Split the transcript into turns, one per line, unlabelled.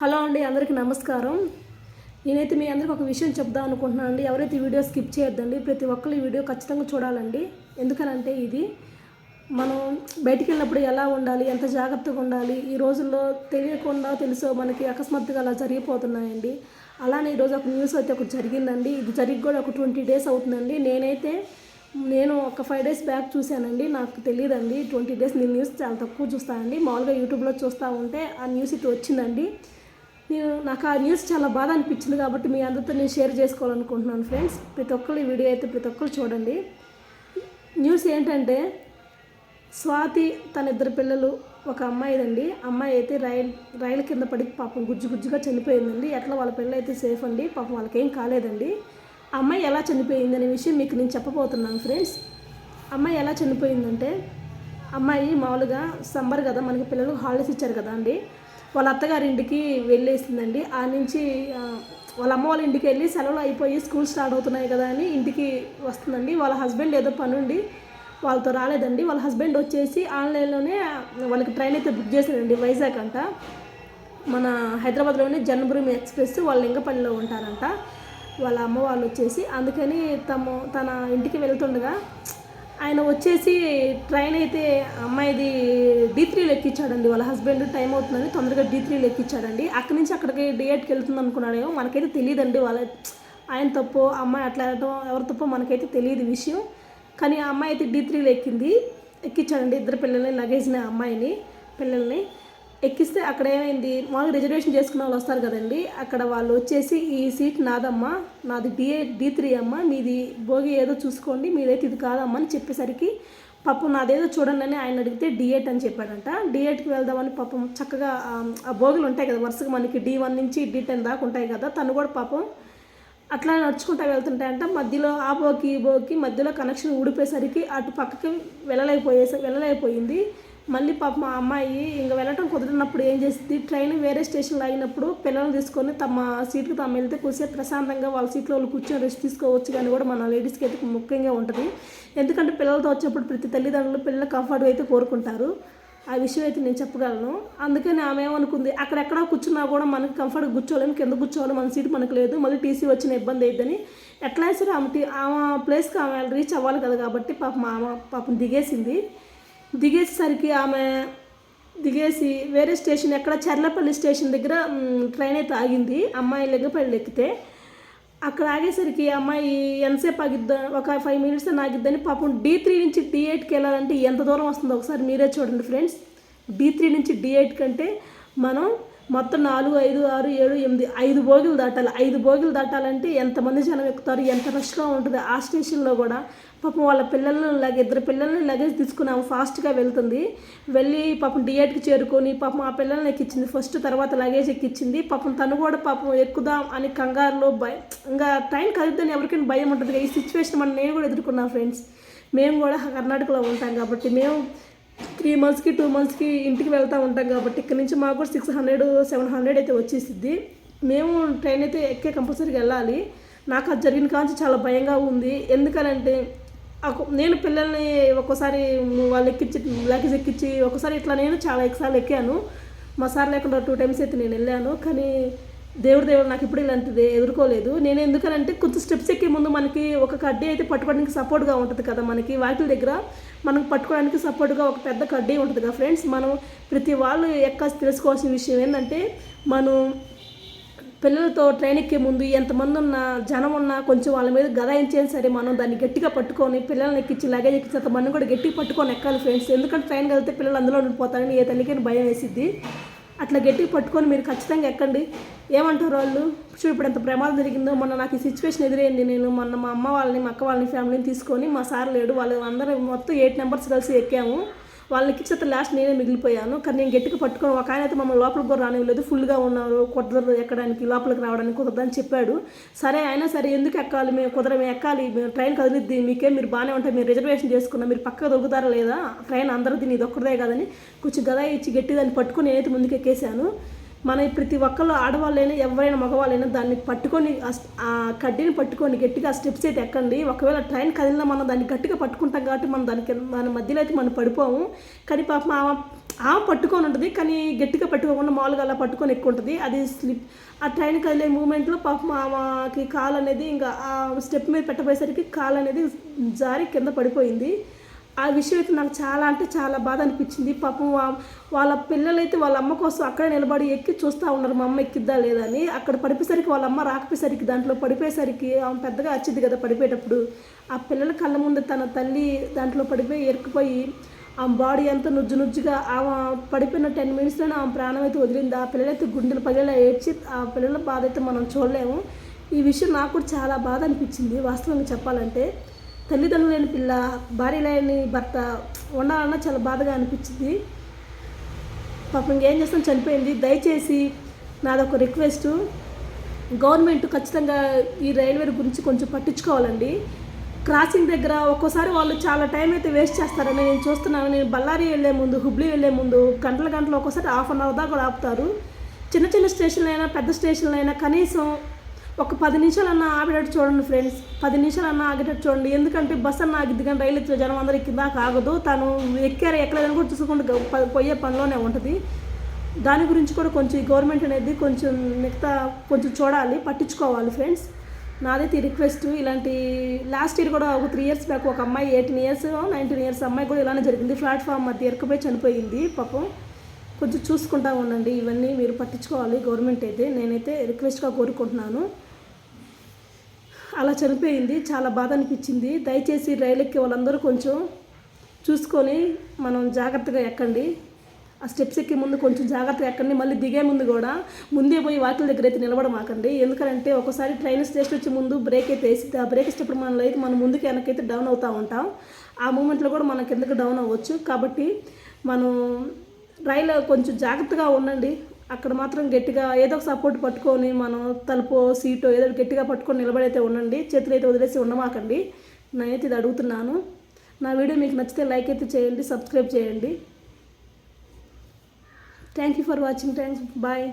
Hello అండి అందరికీ నమస్కారం. నేనైతే మీ అందరికి ఒక విషయం చెప్దాం అనుకుంటున్నాను అండి. ఎవరైతే ఈ వీడియో స్కిప్ చేయొద్దండి ప్రతి ఒక్కరు ఈ వీడియో ఖచ్చితంగా చూడాలండి. ఎందుకనంటే ఇది మనం బయటికి వెళ్ళినప్పుడు ఎలా ఉండాలి ఎంత జాగ్రత్తగా ఉండాలి ఈ రోజుల్లో తెలియకుండా తెలుసో మనకి అకస్మాత్తుగా అలా జరిగిపోతున్నాయండి. అలానే ఈరోజు ఒక న్యూస్ అయితే ఒకటి జరిగిందండి. ఇది జరిగి కూడా ఒక ట్వంటీ డేస్ అవుతుందండి. నేనైతే నేను ఒక ఫైవ్ డేస్ బ్యాక్ చూశానండి. నాకు తెలియదండి ట్వంటీ డేస్ నేను న్యూస్ చాలా తక్కువ చూస్తానండి. మామూలుగా యూట్యూబ్లో చూస్తూ ఉంటే ఆ న్యూస్ ఇటు వచ్చిందండి. నేను నాకు ఆ న్యూస్ చాలా బాధ అనిపించింది కాబట్టి మీ అందరితో నేను షేర్ చేసుకోవాలనుకుంటున్నాను ఫ్రెండ్స్ ప్రతి ఒక్కరు ఈ వీడియో అయితే ప్రతి ఒక్కరు చూడండి. న్యూస్ ఏంటంటే స్వాతి తన ఇద్దరు పిల్లలు ఒక అమ్మాయిదండి. అమ్మాయి అయితే రైలు రైలు కింద పడి పాపం గుజ్జు గుజ్జుగా చనిపోయిందండి. ఎట్లా వాళ్ళ పిల్లలు అయితే సేఫ్ అండి? పాపం వాళ్ళకేం కాలేదండి. ఆ అమ్మాయి ఎలా చనిపోయింది అనే విషయం మీకు నేను చెప్పబోతున్నాను ఫ్రెండ్స్ అమ్మాయి ఎలా చనిపోయిందంటే అమ్మాయి మామూలుగా సమ్మర్ కదా మనకి పిల్లలు హాలిడేస్ ఇచ్చారు కదా అండి. వాళ్ళ అత్తగారి ఇంటికి వెళ్ళేసిందండి. ఆ నుంచి వాళ్ళ అమ్మ వాళ్ళ ఇంటికి వెళ్ళి సెలవులు అయిపోయి స్కూల్ స్టార్ట్ అవుతున్నాయి కదా అని ఇంటికి వస్తుందండి. వాళ్ళ హస్బెండ్ ఏదో పనుండి వాళ్ళతో రాలేదండి. వాళ్ళ హస్బెండ్ వచ్చేసి ఆన్లైన్లోనే వాళ్ళకి ట్రైన్ అయితే బుక్ చేశారండి వైజాగ్ అంట. మన హైదరాబాద్లోనే జన్మభూమి ఎక్స్ప్రెస్ వాళ్ళు లింగపల్లిలో ఉంటారంట. వాళ్ళ అమ్మ వాళ్ళు వచ్చేసి అందుకని తమ తన ఇంటికి వెళ్తుండగా ఆయన వచ్చేసి ట్రైన్ అయితే అమ్మాయిది డీ త్రీలో ఎక్కించాడండి వాళ్ళ హస్బెండ్ టైం అవుతుందని తొందరగా డీ త్రీలో ఎక్కించాడండి అక్కడి నుంచి అక్కడికి డిఎట్కి వెళ్తుంది అనుకున్నాడేమో మనకైతే తెలియదండి వాళ్ళ ఆయన తప్పు అమ్మాయి అట్లా వెళ్ళటం ఎవరి తప్పో మనకైతే తెలియదు విషయం. కానీ ఆ అమ్మాయి అయితే డీ త్రీలో ఎక్కింది ఎక్కించాడండి ఇద్దరు పిల్లల్ని లగేజ్ని అమ్మాయిని పిల్లల్ని. ఎక్కిస్తే అక్కడ ఏమైంది? మామూలుగా రిజర్వేషన్ చేసుకున్న వాళ్ళు వస్తారు కదండి. అక్కడ వాళ్ళు వచ్చేసి ఈ సీట్ నాదమ్మా నాది డిఏ డి త్రీ అమ్మ మీది భోగి ఏదో చూసుకోండి మీదైతే ఇది కాదమ్మా అని చెప్పేసరికి పాపం నాదేదో చూడండి అని ఆయన అడిగితే డిఎట్ అని చెప్పాడంట. డిఎట్కి వెళ్దామని పాపం చక్కగా ఆ- ఆ భోగులు ఉంటాయి కదా వరుసగా మనకి డి వన్ నుంచి డి టెన్ దాకా ఉంటాయి కదా తను కూడా పాపం అట్లా నడుచుకుంటా వెళ్తుంటాయంట. మధ్యలో ఆ బోకి ఈ బోకి మధ్యలో కనెక్షన్ ఊడిపోయేసరికి అటు పక్కకి వెళ్ళలేకపోయే వెళ్ళలేకపోయింది. మళ్ళీ పాప మా అమ్మాయి ఇంకా వెళ్ళటం కుదిరినప్పుడు ఏం చేసింది ట్రైన్ వేరే స్టేషన్లో ఆగినప్పుడు పిల్లల్ని తీసుకొని తమ సీట్కి తాము వెళ్తే కూర్చొని ప్రశాంతంగా వాళ్ళ సీట్లో వాళ్ళు కూర్చొని రెస్ట్ తీసుకోవచ్చు కానీ కూడా మన లేడీస్కి అయితే ముఖ్యంగా ఉంటుంది. ఎందుకంటే పిల్లలతో వచ్చినప్పుడు ప్రతి తల్లిదండ్రులు పిల్లల కంఫర్ట్ అయితే కోరుకుంటారు. ఆ విషయం అయితే నేను చెప్పగలను. అందుకని ఆమె ఏమనుకుంది? అక్కడెక్కడ కూర్చున్నా కూడా మనకి కంఫర్ట్గా కూర్చోలేము కింద కూర్చోవాలి మన సీట్ మనకు లేదు మళ్ళీ టీసీ వచ్చిన ఇబ్బంది అయిద్దని ఎట్లా సరే ఆమె టీ- ఆమె ప్లేస్కి ఆమె రీచ్ అవ్వాలి కదా కాబట్టి పాపం ఆమె పాపం దిగేసింది. దిగేసరికి ఆమె దిగేసి వేరే స్టేషన్ ఎక్కడ చర్లపల్లి స్టేషన్ దగ్గర ట్రైన్ అయితే ఆగింది. అమ్మాయి లెగ్గపల్లి ఎక్కితే అక్కడ ఆగేసరికి అమ్మాయి ఎంతసేపు ఆగిద్దా ఒక ఫైవ్ మినిట్స్ అని ఆగిద్దని పాపం డీ త్రీ నుంచి డీ ఎయిట్కి వెళ్ళాలంటే ఎంత దూరం వస్తుందో ఒకసారి మీరే చూడండి ఫ్రెండ్స్. డీ త్రీ నుంచి డీ ఎయిట్ కంటే మనం మొత్తం నాలుగు ఐదు ఆరు ఏడు ఎనిమిది ఐదు బోగిలు దాటాలి. ఐదు బోగిలు దాటాలంటే ఎంతమంది జనం ఎక్కుతారు? ఎంత రష్గా ఉంటుంది? ఆ స్టేషన్లో కూడా పాపం వాళ్ళ పిల్లల్ని లగ ఇద్దరు పిల్లల్ని లగేజ్ తీసుకున్నాము ఫాస్ట్గా వెళ్తుంది. వెళ్ళి పాపం డిఎట్కి చేరుకొని పాపం ఆ పిల్లల్ని ఎక్కించింది. ఫస్ట్ తర్వాత లగేజ్ ఎక్కించింది. పాపం తను కూడా పాపం ఎక్కుదాం అని కంగారులో భయం ఇంకా ట్రైన్ కలుద్దని ఎవరికైనా భయం ఉంటుంది ఈ సిచ్యువేషన్ మనం నేను కూడా ఎదుర్కొన్నాను ఫ్రెండ్స్. మేము కూడా కర్ణాటకలో ఉంటాం కాబట్టి మేము త్రీ మంత్స్కి టూ మంత్స్కి ఇంటికి వెళ్తూ ఉంటాం కాబట్టి ఇక్కడ నుంచి మాకు కూడా సిక్స్ హండ్రెడ్ సెవెన్ హండ్రెడ్ అయితే వచ్చేసిద్ది. మేము ట్రైన్ అయితే ఎక్కే కంపల్సరీగా వెళ్ళాలి. నాకు అది జరిగిన కాంచి చాలా భయంగా ఉంది. ఎందుకనంటే నేను పిల్లల్ని ఒక్కోసారి వాళ్ళు ఎక్కించి లగేజ్ ఎక్కించి ఒకసారి ఇట్లా నేను చాలా ఎక్సార్లు ఎక్కాను. మా సార్ లేకుండా టూ టైమ్స్ అయితే నేను వెళ్ళాను. కానీ దేవుడు దేవుడు నాకు ఇప్పుడు ఇలాంటిది ఎదుర్కోలేదు. నేను ఎందుకనంటే కొంచెం స్టెప్స్ ఎక్కే ముందు మనకి ఒక కడ్డీ అయితే పట్టుకోవడానికి సపోర్ట్గా ఉంటుంది కదా మనకి. వాకిల దగ్గర మనం పట్టుకోవడానికి సపోర్ట్గా ఒక పెద్ద కడ్డీ ఉంటుంది కదా ఫ్రెండ్స్ మనం ప్రతి వాళ్ళు ఎక్క తెలుసుకోవాల్సిన విషయం ఏంటంటే మనం పిల్లలతో ట్రైన్ ఎక్కే ముందు ఎంతమంది ఉన్నా జనం ఉన్నా కొంచెం వాళ్ళ మీద గదాయించేది సరే మనం దాన్ని గట్టిగా పట్టుకొని పిల్లల్ని ఎక్కించి లగేజ్ ఎక్కించి మనం కూడా గట్టిగా పట్టుకొని ఎక్కాలి ఫ్రెండ్స్ ఎందుకంటే ట్రైన్ వెళ్తే పిల్లలు అందులో ఉండిపోతారని ఏ తల్లికైనా భయం వేసిద్ది. అట్లా గట్టిగా పట్టుకొని మీరు ఖచ్చితంగా ఎక్కండి. ఏమంటారు వాళ్ళు? చూడు ఇప్పుడు ఎంత ప్రమాదం జరిగిందో మొన్న నాకు ఈ సిచ్యువేషన్ ఎదురైంది. నేను మొన్న మా అమ్మ వాళ్ళని మా అక్క వాళ్ళని ఫ్యామిలీని తీసుకొని మా సార్ లేడు. వాళ్ళు అందరూ మొత్తం ఎయిట్ నెంబర్స్ కలిసి ఎక్కాము. వాళ్ళని ఎక్కించేత లాస్ట్ నేనే మిగిలిపోయాను. కానీ నేను గట్టిగా పట్టుకొని ఒక ఆయన అయితే మమ్మల్ని లోపలికి కూడా రానివ్వలేదు. ఫుల్గా ఉన్నారు. కుదరదు ఎక్కడానికి లోపలికి రావడానికి కుదరదని చెప్పాడు. సరే అయినా సరే ఎందుకు ఎక్కాలి? మేము కుదరమే ఎక్కాలి. మేము ట్రైన్ కదిలిద్ది మీకే మీరు బాగానే ఉంటాయి మీరు రిజర్వేషన్ చేసుకున్నా. మీరు పక్కకు దొరుకుతారా లేదా? ట్రైన్ అందరిది ఇది ఒక్కరిదే కదని కొంచెం గదా ఇచ్చి గట్టి దాన్ని పట్టుకొని నేనైతే ముందుకు ఎక్కేసాను మన ప్రతి ఒక్కళ్ళు ఆడవాళ్ళైనా ఎవరైనా మగవాళ్ళైనా దాన్ని పట్టుకొని ఆ కడ్డీని పట్టుకొని గట్టిగా స్టెప్స్ అయితే ఎక్కండి. ఒకవేళ ట్రైన్ కదిలినా మనం దాన్ని గట్టిగా పట్టుకుంటాం కాబట్టి మనం దానికి మన మధ్యలో అయితే మనం పడిపోము. కానీ పాపం ఆమె ఆ పట్టుకొని ఉంటుంది. కానీ గట్టిగా పట్టుకోకుండా మామూలుగా అలా పట్టుకొని ఎక్కువ ఉంటుంది. అది స్లిప్ ఆ ట్రైన్ కదిలే మూమెంట్లో పాపం ఆమెకి కాలు అనేది ఇంకా ఆ స్టెప్ మీద పెట్టబోయేసరికి కాలు అనేది జారి కింద పడిపోయింది. ఆ విషయం అయితే నాకు చాలా అంటే చాలా బాధ అనిపించింది. పాపం వాళ్ళ పిల్లలైతే వాళ్ళ అమ్మ కోసం అక్కడే నిలబడి ఎక్కి చూస్తూ ఉన్నారు మా అమ్మ ఎక్కిద్దా లేదని అక్కడ పడిపోయేసరికి వాళ్ళ అమ్మ రాకపోయేసరికి దాంట్లో పడిపోయేసరికి ఆమె పెద్దగా వచ్చింది కదా పడిపోయేటప్పుడు. ఆ పిల్లల కళ్ళ ముందు తన తల్లి దాంట్లో పడిపోయి ఎరుకుపోయి ఆమె బాడీ అంతా నుజ్జు నుజ్జుగా ఆమె పడిపోయిన టెన్ మినిట్స్లోనే ఆమె ప్రాణం అయితే వదిలింది. ఆ పిల్లలైతే గుండెలు పగిలేలా ఏడ్చి ఆ పిల్లల బాధ అయితే మనం చూడలేము. ఈ విషయం నాకు కూడా చాలా బాధ అనిపించింది. వాస్తవంగా చెప్పాలంటే తల్లిదండ్రులు లేని పిల్ల భార్య లేని భర్త ఉండాలన్నా చాలా బాధగా అనిపించింది. పాపం ఇంకేం చేస్తాం? చనిపోయింది. దయచేసి నాదొక రిక్వెస్ట్. గవర్నమెంట్ ఖచ్చితంగా ఈ రైల్వే గురించి కొంచెం పట్టించుకోవాలండి. క్రాసింగ్ దగ్గర ఒక్కోసారి వాళ్ళు చాలా టైం అయితే వేస్ట్ చేస్తారని నేను చూస్తున్నాను. నేను బళ్ళారి వెళ్ళే ముందు హుబ్లీ వెళ్ళే ముందు గంటల గంటలు ఒక్కోసారి హాఫ్ అన్ అవర్ దాకా కూడా ఆపుతారు. చిన్న చిన్న స్టేషన్లైనా పెద్ద స్టేషన్లైనా అయినా కనీసం ఒక పది నిమిషాలు అన్న ఆగేటట్టు చూడండి ఫ్రెండ్స్. పది నిమిషాలన్నా ఆగేటట్టు చూడండి. ఎందుకంటే బస్ అన్న ఆగిద్ది కానీ రైలు ఎత్తులో జనం అందరూ దాకా ఆగదు. తను ఎక్కారు ఎక్కలేదని కూడా చూసుకుంటూ పోయే పనిలోనే ఉంటుంది. దాని గురించి కూడా కొంచెం గవర్నమెంట్ అనేది కొంచెం మిగతా కొంచెం చూడాలి పట్టించుకోవాలి ఫ్రెండ్స్. నాదైతే రిక్వెస్ట్ ఇలాంటి లాస్ట్ ఇయర్ కూడా ఒక త్రీ ఇయర్స్ బ్యాక్ ఒక అమ్మాయి ఎయిటీన్ ఇయర్స్ నైన్టీన్ ఇయర్స్ అమ్మాయి కూడా ఇలానే జరిగింది. ప్లాట్ఫామ్ మధ్య ఎరకపోయి చనిపోయింది పాపం. కొంచెం చూసుకుంటా ఉండండి. ఇవన్నీ మీరు పట్టించుకోవాలి గవర్నమెంట్ అయితే. నేనైతే రిక్వెస్ట్గా కోరుకుంటున్నాను. అలా చనిపోయింది చాలా బాధ అనిపించింది దయచేసి రైలు ఎక్కే వాళ్ళందరూ కొంచెం చూసుకొని మనం జాగ్రత్తగా ఎక్కండి. ఆ స్టెప్స్ ఎక్కే ముందు కొంచెం జాగ్రత్తగా ఎక్కండి. మళ్ళీ దిగే ముందు కూడా ముందే పోయి వాకిల దగ్గర అయితే నిలబడమాకండి ఎందుకంటే ఒకసారి ట్రైన్ స్టేషన్ వచ్చే ముందు బ్రేక్ అయితే వేసి ఆ బ్రేక్ ఇచ్చినప్పుడు మనలో అయితే మనం ముందుకు వెనకైతే డౌన్ అవుతూ ఉంటాం. ఆ మూమెంట్లో కూడా మన కిందకి డౌన్ అవ్వచ్చు. కాబట్టి మనం రైలు కొంచెం జాగ్రత్తగా ఉండండి. అక్కడ మాత్రం గట్టిగా ఏదో ఒక సపోర్ట్ పట్టుకొని మనం తలుపు సీటు ఏదో ఒకటి గట్టిగా పట్టుకొని నిలబడైతే ఉండండి. చేతులు అయితే వదిలేసి ఉండమాకండి. నేనైతే ఇది అడుగుతున్నాను. నా వీడియో మీకు నచ్చితే లైక్ అయితే చేయండి సబ్స్క్రైబ్ చేయండి. Thank you for watching thanks bye